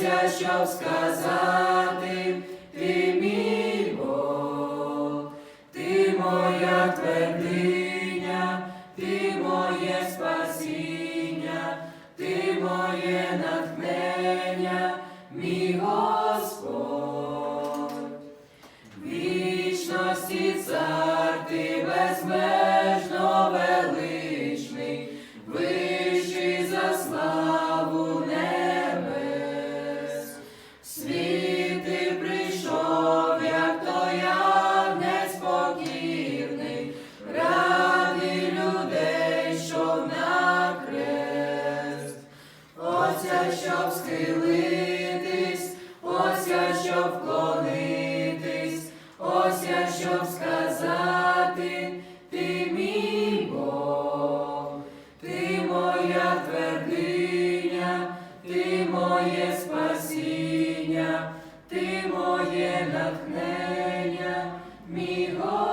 щоб сказати, ти мій Бог, ти моя твердиня, ти моє спасіння, ти моє натхнення, мій Господь. Вічності цар ти безмежно Ося, щоб схилитись, Ося, щоб вклонитись, ось щоб сказати, ти мій Бог, ти моя твердиня, ти моє спасіння, ти моє натхнення, мій Бог.